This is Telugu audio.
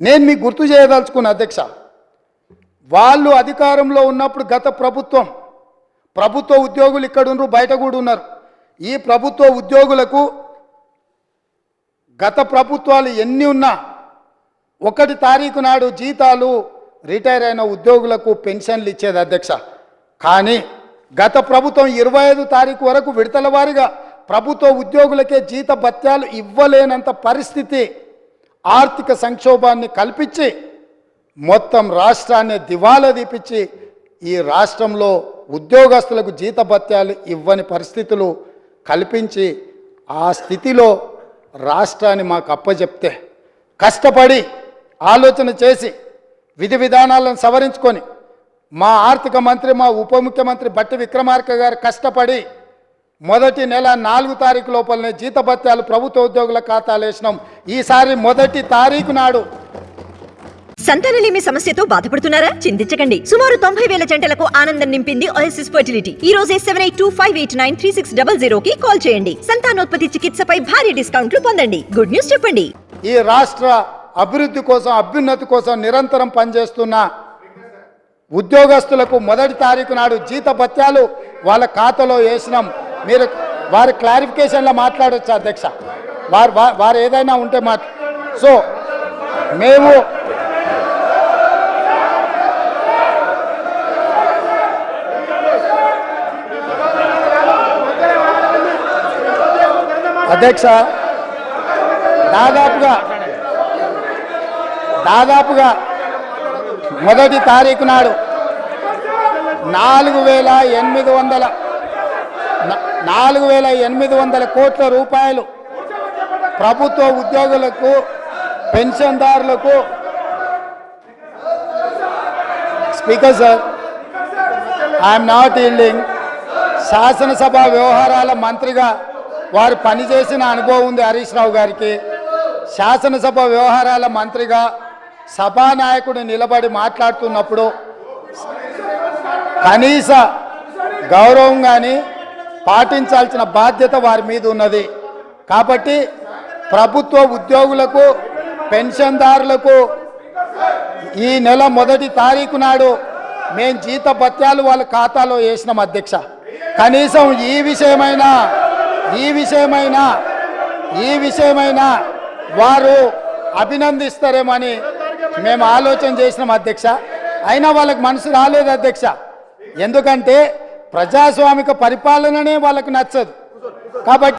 నేను మీకు గుర్తు చేయదలుచుకున్న అధ్యక్ష వాళ్ళు అధికారంలో ఉన్నప్పుడు గత ప్రభుత్వం ప్రభుత్వ ఉద్యోగులు ఇక్కడ ఉన్నారు బయట కూడా ఉన్నారు. ఈ ప్రభుత్వ ఉద్యోగులకు గత ప్రభుత్వాలు ఎన్ని ఉన్నా ఒకటి తారీఖు నాడు జీతాలు రిటైర్ అయిన ఉద్యోగులకు పెన్షన్లు ఇచ్చేది అధ్యక్ష. కానీ గత ప్రభుత్వం ఇరవై ఐదు తారీఖు వరకు విడతల వారీగా ప్రభుత్వ ఉద్యోగులకే జీత భత్యాలు ఇవ్వలేనంత పరిస్థితి ఆర్థిక సంక్షోభాన్ని కల్పించి మొత్తం రాష్ట్రాన్ని దివాలా తీపిచ్చి ఈ రాష్ట్రంలో ఉద్యోగస్తులకు జీతభత్యాలు ఇవ్వని పరిస్థితులు కల్పించి ఆ స్థితిలో రాష్ట్రాన్ని మాకు అప్పచెప్తే కష్టపడి ఆలోచన చేసి విధి విధానాలను సవరించుకొని మా ఆర్థిక మంత్రి మా ఉప ముఖ్యమంత్రి బట్టి విక్రమార్క గారు కష్టపడి మొదటి నెల నాలుగు తారీఖు లోపలనే జీతభత్యాలు ప్రభుత్వ ఉద్యోగుల ఖాతాలు వేసినాం. ఈసారి మొదటి తారీఖు నాడు. సంతానలేమి సమస్యతో బాధపడుతున్నారా? చింతించకండి. సుమారు తొంభై వేల జంటలకు ఆనందం నింపింది ఓఎస్ఎస్ ఫర్టిలిటీ ఈ రోజే seven eight two five eight nine three six double zero కి కాల్ చేయండి. సంతానోత్పత్తి చికిత్సపై భారీ డిస్కౌంట్లు పొందండి. గుడ్ న్యూస్ చెప్పండి. ఈ రాష్ట్ర అభివృద్ధి కోసం అభ్యున్నతి కోసం నిరంతరం పనిచేస్తున్న ఉద్యోగస్తులకు మొదటి తారీఖు నాడు జీత భత్యాలు వాళ్ళ ఖాతాలో వేసినాం. మీరు వారి క్లారిఫికేషన్లో మాట్లాడచ్చు అధ్యక్ష. వారు వారు ఏదైనా ఉంటే మా సో మేము అధ్యక్ష దాదాపుగా దాదాపుగా మొదటి తారీఖు నాడు నాలుగు వేల ఎనిమిది వందల నాలుగు వేల ఎనిమిది వందల కోట్ల రూపాయలు ప్రభుత్వ ఉద్యోగులకు పెన్షన్దారులకు. Speaker sir I'm not yielding శాసనసభ వ్యవహారాల మంత్రిగా వారు పనిచేసిన అనుభవం ఉంది హరీష్ రావు గారికి. శాసనసభ వ్యవహారాల మంత్రిగా సభానాయకుడు నిలబడి మాట్లాడుతున్నప్పుడు కనీస గౌరవం కానీ పాటించాల్సిన బాధ్యత వారి మీద ఉన్నది. కాబట్టి ప్రభుత్వ ఉద్యోగులకు పెన్షన్దారులకు ఈ నెల మొదటి తారీఖు నాడు మేము జీత భత్యాలు వాళ్ళ ఖాతాలో వేసినాం అధ్యక్ష. కనీసం ఈ విషయమైనా ఈ విషయమైనా ఈ విషయమైనా వారు అభినందిస్తారేమని మేము ఆలోచన చేసినాం అధ్యక్ష. అయినా వాళ్ళకి మనసు రాలేదు అధ్యక్ష. ఎందుకంటే ప్రజాస్వామిక పరిపాలననే వాళ్ళకి నచ్చదు. కాబట్టి